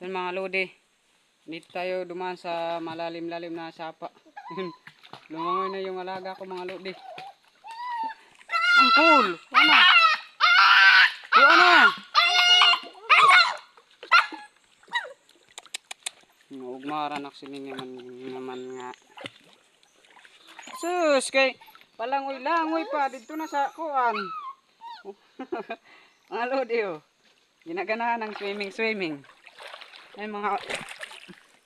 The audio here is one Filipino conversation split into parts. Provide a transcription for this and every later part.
Yun mga lodi. Dito tayo dumaan sa malalim-lalim na sapa. Lumangoy na yung alaga ko mga lodi. Ang cool! Ano? Yung ano? Ugmara na sini naman, naman nga. Sus, kay palangoy-langoy pa dito na sa kuan. mga lodi oh. Ginaganahan ng swimming swimming. Ay mga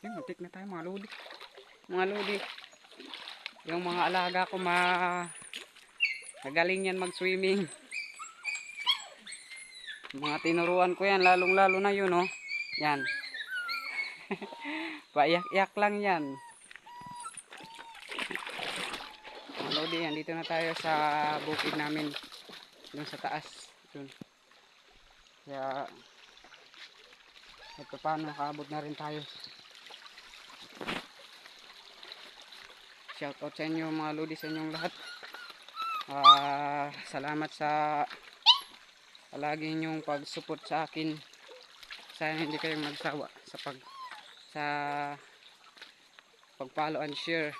Ay, matik na tayo mga lodi. Mga lodi. Yung mga alaga ko ma Magaling yan mag-swimming. Mga tinuruan ko yan, lalong-lalo na yun, oh. Yan. Paiyak-iyak lang yan. Mga lodi, yan. Dito na tayo sa bukid namin. Doon sa taas. Doon. Kaya, ito paano, nakaabot na rin tayo. Shoutout sa inyo mga lodi, sa inyong lahat. Ah, salamat sa palagi ninyong pag-support sa akin. Sana hindi kayong magsawa sa pag sa pag-follow and share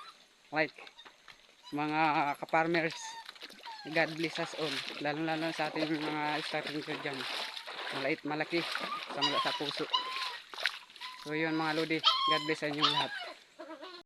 like mga ka-farmers. God bless us all. Lalo lalo sa ating mga starting ko dyan. Malait malaki sa mula sa puso. So yun mga lodi. God bless sa inyong lahat.